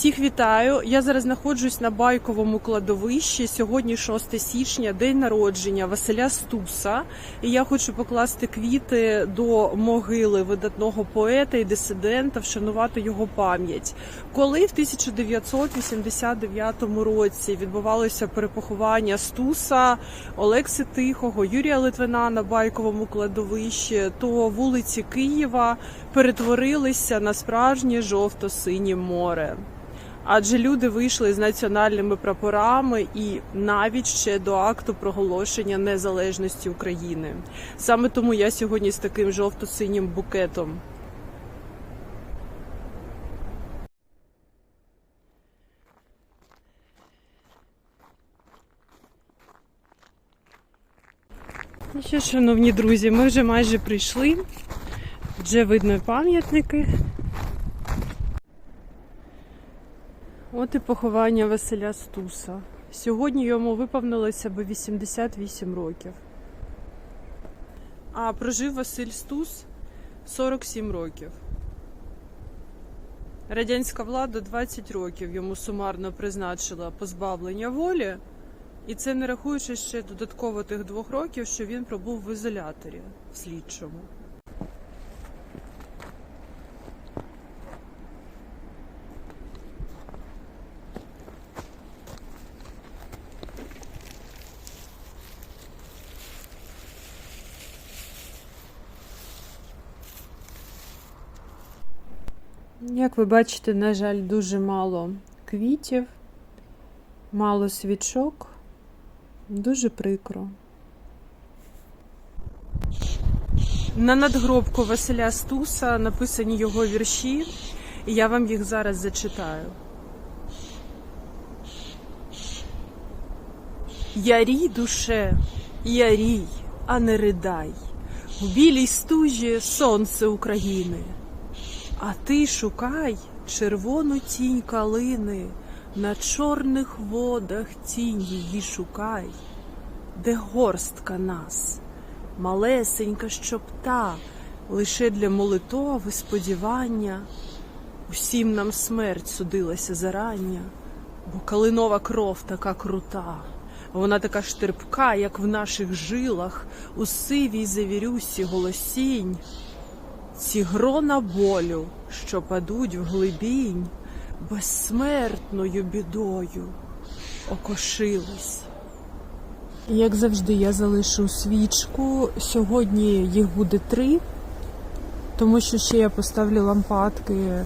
Всіх вітаю. Я зараз знаходжусь на байковому кладовищі. Сьогодні 6 січня, день народження Василя Стуса. І я хочу покласти квіти до могили видатного поета і дисидента, вшанувати його пам'ять. Коли в 1989 році відбувалося перепоховання Стуса, Олекси Тихого, Юрія Литвина на байковому кладовищі, то вулиці Києва перетворилися на справжнє жовто-синє море. Адже люди вийшли з національними прапорами і навіть ще до акту проголошення незалежності України. Саме тому я сьогодні з таким жовто-синім букетом. Ну що, шановні друзі, ми вже майже прийшли. Вже видно пам'ятники. От і поховання Василя Стуса. Сьогодні йому виповнилося би 88 років. А прожив Василь Стус 47 років. Радянська влада 20 років йому сумарно призначила позбавлення волі, і це не рахуючи ще додатково тих двох років, що він пробув в ізоляторі в слідчому. Як ви бачите, на жаль, дуже мало квітів, мало свічок. Дуже прикро. На надгробку Василя Стуса написані його вірші, і я вам їх зараз зачитаю. Ярій душе, ярій, а не ридай, в білій стужі сонце України. А ти шукай червону тінь калини, на чорних водах тінь її шукай, де горстка нас, малесенька, щоб та, лише для молитови сподівання, усім нам смерть судилася зарання, бо калинова кров така крута, вона така ж терпка, як в наших жилах, у сивій завірюсі голосінь. Ці грона болю, що падуть в глибінь, безсмертною бідою окошились. Як завжди, я залишу свічку. Сьогодні їх буде три, тому що ще я поставлю лампадки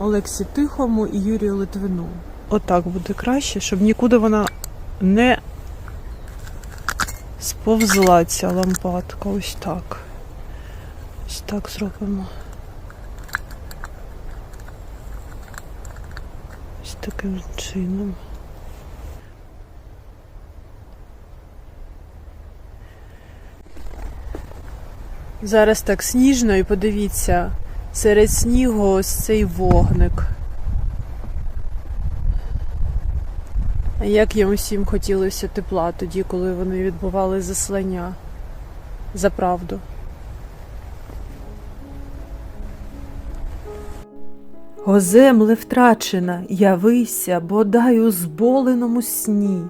Олексі Тихому і Юрію Литвину. Отак буде краще, щоб нікуди вона не сповзла ця лампадка. Ось так. Так зробимо. Ось таким чином. Зараз так сніжно і подивіться, серед снігу ось цей вогник. Як їм усім хотілося тепла тоді, коли вони відбували заслання за правду. О земле втрачена, явися, бодай у зболеному сні,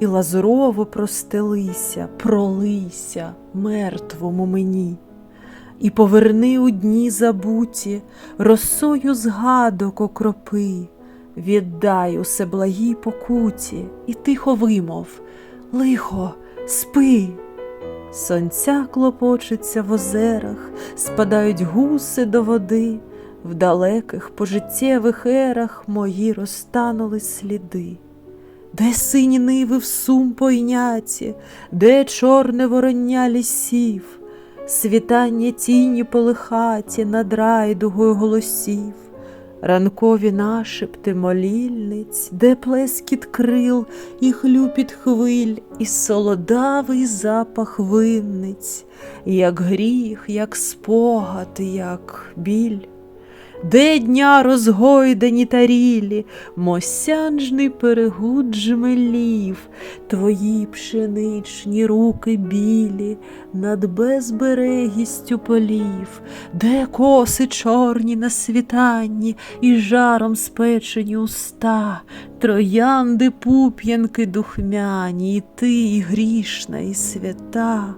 і лазурово простелися, пролися мертвому мені, і поверни у дні забуті, росою згадок окропи, віддай усе благій покуті, і тихо вимов лихо, спи. Сонця клопочуться в озерах, спадають гуси до води. В далеких пожиттєвих ерах мої розтанули сліди, де сині ниви в сум пойняті, де чорне вороння лісів, світання тіні полихаті над райдугою голосів, ранкові нашепти молільниць, де плескіт крил і хлюпіт хвиль, і солодавий запах винниць, як гріх, як спогад, як біль де дня розгойдені тарілі, мосянжний перегуд жмелів, твої пшеничні руки білі, над безберегістю полів, де коси чорні на світанні і жаром спечені уста, троянди пуп'янки духмяні, і ти і грішна і свята.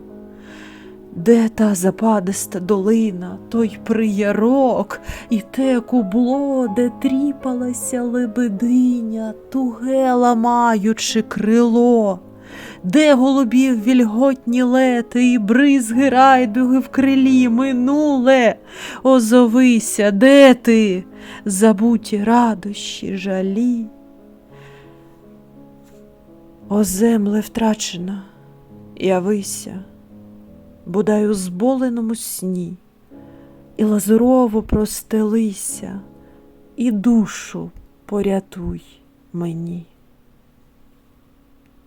Де та западиста долина, той приярок, і те кубло, де тріпалася лебединя, туге ламаючи крило, де голубів вільготні лети і бризги райдуги в крилі минуле, озовися, де ти, забуті радощі, жалі. О земле втрачена, явися бодай у зболеному сні, і лазурово простелися, і душу порятуй мені.